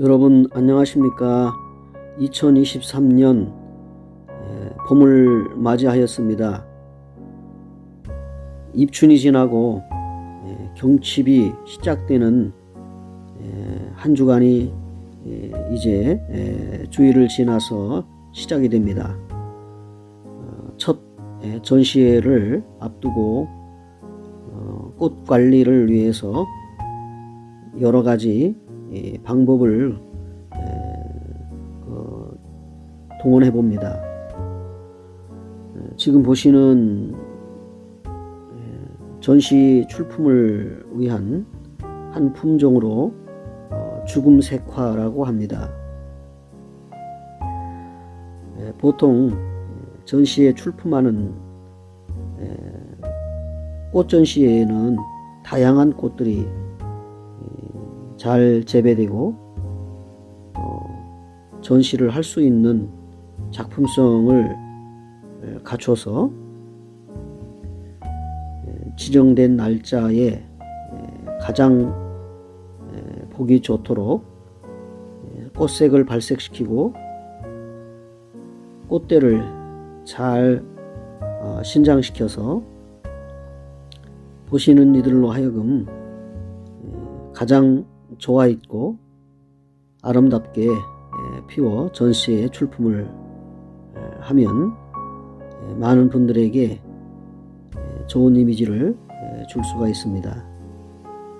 여러분 안녕하십니까? 2023년 봄을 맞이하였습니다. 입춘이 지나고 에, 경칩이 시작되는 에, 한 주간이 에, 이제 에, 주일을 지나서 시작이 됩니다. 어, 첫 에, 전시회를 앞두고 어, 꽃 관리를 위해서 여러 가지 이 방법을 에, 그, 동원해 봅니다. 에, 지금 보시는 에, 전시 출품을 위한 한 품종으로 어, 죽음 색화라고 합니다. 에, 보통 전시에 출품하는 에, 꽃 전시회에는 다양한 꽃들이 잘 재배되고 어, 전시를 할 수 있는 작품성을 에, 갖춰서 에, 지정된 날짜에 에, 가장 에, 보기 좋도록 에, 꽃색을 발색시키고 꽃대를 잘 어, 신장시켜서 보시는 이들로 하여금 에, 가장 좋아 있고 아름답게 에, 피워 전시에 출품을 에, 하면 에, 많은 분들에게 에, 좋은 이미지를 에, 줄 수가 있습니다.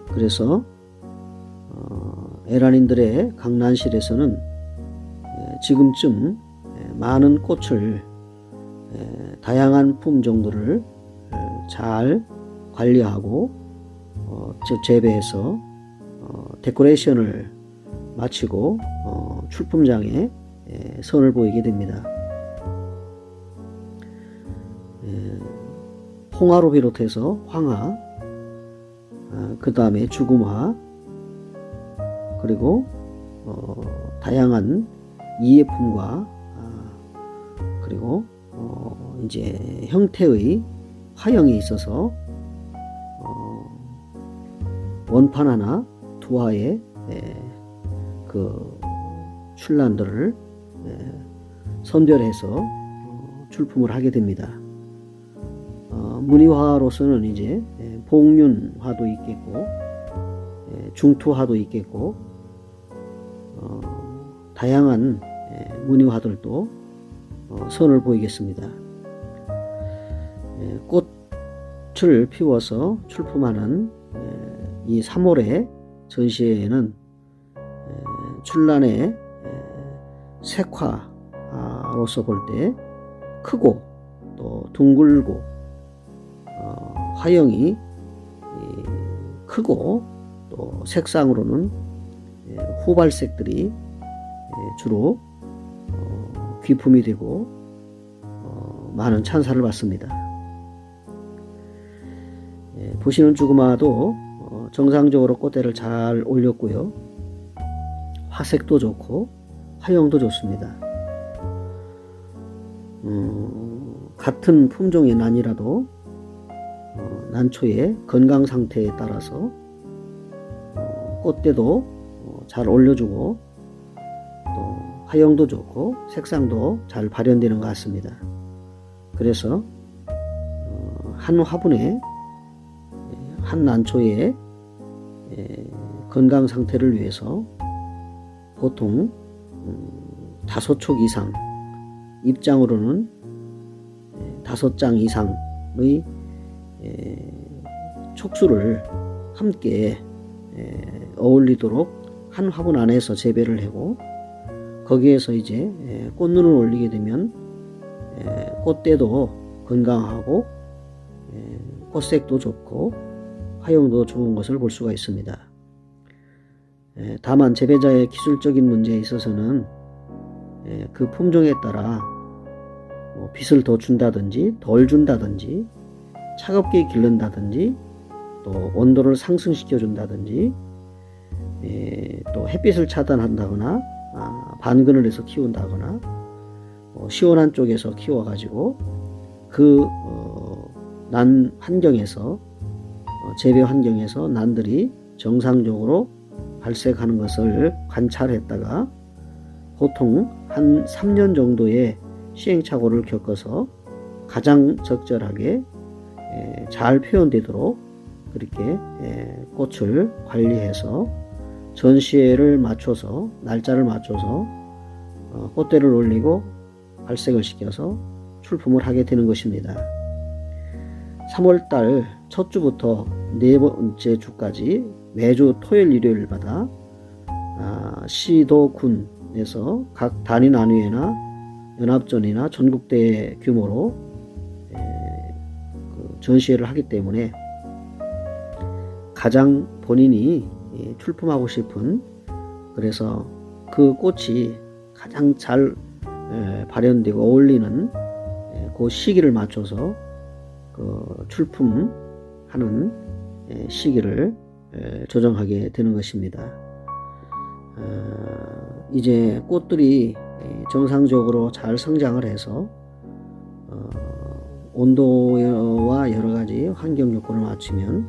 그래서 어, 에란인들의 강난실에서는 에, 지금쯤 에, 많은 꽃을 에, 다양한 품종들을 에, 잘 관리하고 어, 즉 재배해서 어, 데코레이션을 마치고 어, 출품장에 에, 선을 보이게 됩니다. 에, 홍화로 비롯해서 황화, 그 다음에 죽음화, 그리고 어, 다양한 이해품과 아, 그리고 어, 이제 형태의 화형이 있어서 어, 원판 하나 두 화의 에, 그 출란들을 에, 선별해서 어, 출품을 하게 됩니다. 어, 무늬화로서는 이제 에, 복륜화도 있겠고 에, 중투화도 있겠고 어, 다양한 어, 선을 보이겠습니다. 에, 꽃을 피워서 출품하는 에, 이 3월의 전시회에는 에, 출란의 에, 색화로서 볼 때 크고 또 둥글고 어, 화형이 이, 크고 또 색상으로는 에, 후발색들이 에, 주로 어, 귀품이 되고 어, 많은 찬사를 받습니다. 예, 보시는 주구마도 어, 정상적으로 꽃대를 잘 올렸고요. 화색도 좋고 화형도 좋습니다. 음, 같은 품종의 난이라도 어, 난초의 건강 상태에 따라서 어, 꽃대도 어, 잘 올려주고 또 화형도 좋고 색상도 잘 발현되는 것 같습니다. 그래서 어, 한 화분에 한 난초의 에, 건강 상태를 위해서 보통 음, 다섯 촉 이상 입장으로는 에, 다섯 장 이상의 에, 촉수를 함께 에, 어울리도록 한 화분 안에서 재배를 하고 거기에서 이제 에, 꽃눈을 올리게 되면 에, 꽃대도 건강하고 에, 꽃색도 좋고 화형도 좋은 것을 볼 수가 있습니다. 에, 다만 재배자의 기술적인 문제에 있어서는 에, 그 품종에 따라 뭐 빛을 더 준다든지 덜 준다든지 차갑게 기른다든지 또 온도를 상승시켜 준다든지 에, 또 햇빛을 차단한다거나 아, 반근을 해서 키운다거나 어, 시원한 쪽에서 키워가지고 그 어, 난 환경에서 어, 재배 환경에서 난들이 정상적으로 발색하는 것을 관찰했다가 보통 한 3년 정도의 시행착오를 겪어서 가장 적절하게 에, 잘 표현되도록 그렇게 에, 꽃을 관리해서 전시회를 맞춰서 날짜를 맞춰서 어, 꽃대를 올리고 발색을 시켜서 출품을 하게 되는 것입니다. 3월달 첫 주부터 네 번째 주까지 매주 토요일 일요일마다 아, 시도군에서 각 단위 나뉘회나 연합전이나 전국대 규모로 에, 그 전시회를 하기 때문에 가장 본인이 예, 출품하고 싶은 그래서 그 꽃이 가장 잘 에, 발현되고 어울리는 에, 그 시기를 맞춰서 그 출품 하는 에, 시기를 에, 조정하게 되는 것입니다. 어, 이제 꽃들이 에, 정상적으로 잘 성장을 해서 어, 온도와 여러 가지 환경 요건을 맞추면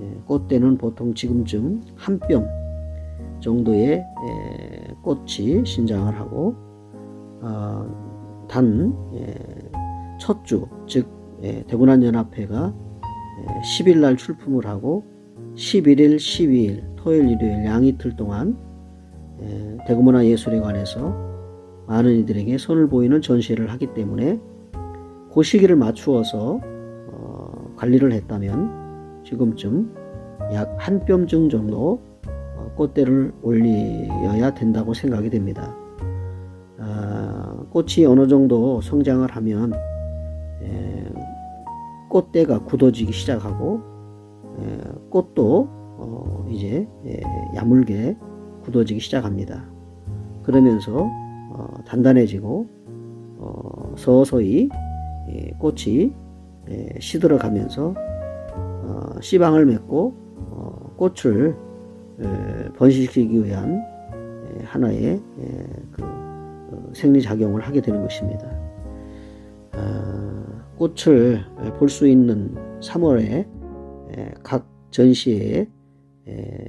예, 꽃대는 보통 지금쯤 한 뼘 정도의 에, 꽃이 신장을 하고 어, 단첫 주, 즉 예, 대구난 연합회가 10일 날 출품을 하고 11일, 12일 토요일, 일요일 양이틀 동안 예, 대구문화예술회관에서 많은 이들에게 손을 보이는 전시회를 하기 때문에 그 시기를 맞추어서 어, 관리를 했다면 지금쯤 약 한 뼘쯤 정도 어, 꽃대를 올려야 된다고 생각이 됩니다. 아, 꽃이 어느 정도 성장을 하면 에, 꽃대가 굳어지기 시작하고 에, 꽃도 어, 이제 에, 야물게 굳어지기 시작합니다. 그러면서 어, 단단해지고 어, 서서히 에, 꽃이 에, 시들어 가면서 어, 씨방을 맺고 어, 꽃을 에, 번식시키기 위한 에, 하나의 에, 그 어, 생리작용을 하게 되는 것입니다. 아, 꽃을 볼 수 있는 3월에 각 전시회에 에,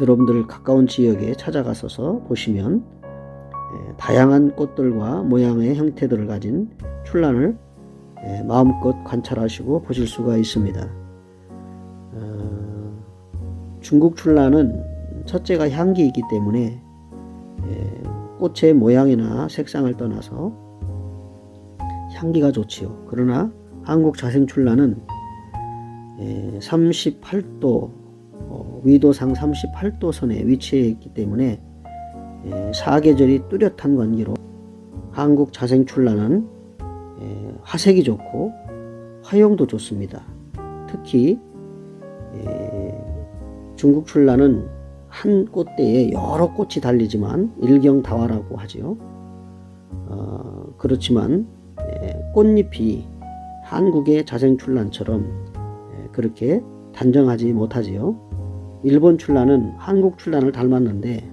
여러분들 가까운 지역에 찾아가셔서 보시면 에, 다양한 꽃들과 모양의 형태들을 가진 출란을 에, 마음껏 관찰하시고 보실 수가 있습니다. 어, 중국 출란은 첫째가 향기이기 때문에 에, 꽃의 모양이나 색상을 떠나서 향기가 좋지요. 그러나 한국 자생출란은 38도 어, 위도상 38도 선에 위치해 있기 때문에 사계절이 뚜렷한 관계로 한국 자생출란은 화색이 좋고 화용도 좋습니다. 특히 중국 출란은 한 꽃대에 여러 꽃이 달리지만 일경다화라고 하지요. 어, 그렇지만 꽃잎이 한국의 자생출란처럼 그렇게 단정하지 못하지요. 일본 출란은 한국 출란을 닮았는데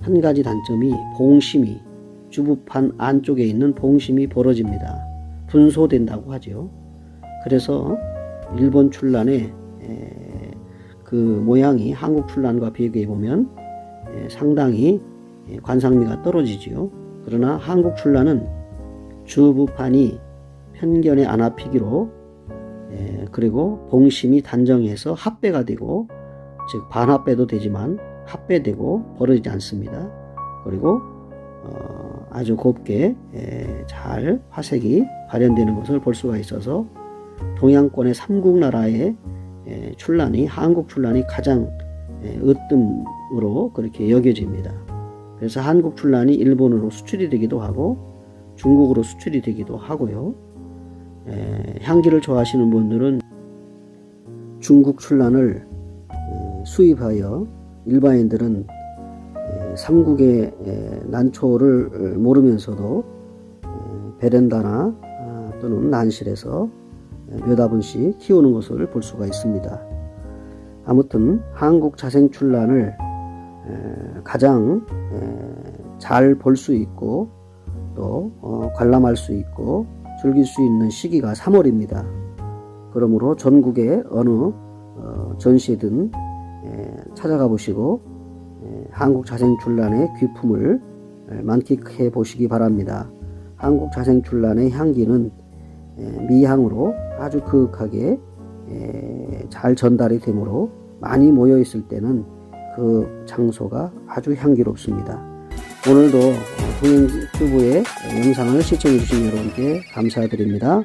한 가지 단점이 봉심이 주부판 안쪽에 있는 봉심이 벌어집니다. 분소된다고 하지요. 그래서 일본 출란의 그 모양이 한국 출란과 비교해 보면 상당히 관상미가 떨어지지요. 그러나 한국 출란은 주부판이 편견에 안 앞히기로 그리고 봉심이 단정해서 합배가 되고 즉 반합배도 되지만 합배되고 벌어지지 않습니다. 그리고 어, 아주 곱게 잘 화색이 발현되는 것을 볼 수가 있어서 동양권의 삼국 나라의 출란이 한국 출란이 가장 으뜸으로 그렇게 여겨집니다. 그래서 한국 출란이 일본으로 수출이 되기도 하고 중국으로 수출이 되기도 하고요. 향기를 좋아하시는 분들은 중국 출란을 수입하여 일반인들은 삼국의 난초를 모르면서도 베렌다나 아, 또는 난실에서 몇 화분씩 키우는 것을 볼 수가 있습니다. 아무튼 한국 자생 출란을 가장 잘 볼 수 있고 또 어, 관람할 수 있고 즐길 수 있는 시기가 3월입니다. 그러므로 전국의 어느 어, 전시든 찾아가 보시고 예, 한국 자생출란의 귀품을 예, 만끽해 보시기 바랍니다. 한국 자생출란의 향기는 예, 미향으로 아주 그윽하게 예, 잘 전달이 되므로 많이 모여 있을 때는 그 장소가 아주 향기롭습니다. 오늘도 동행튜브의 영상을 시청해 주신 여러분께 감사드립니다.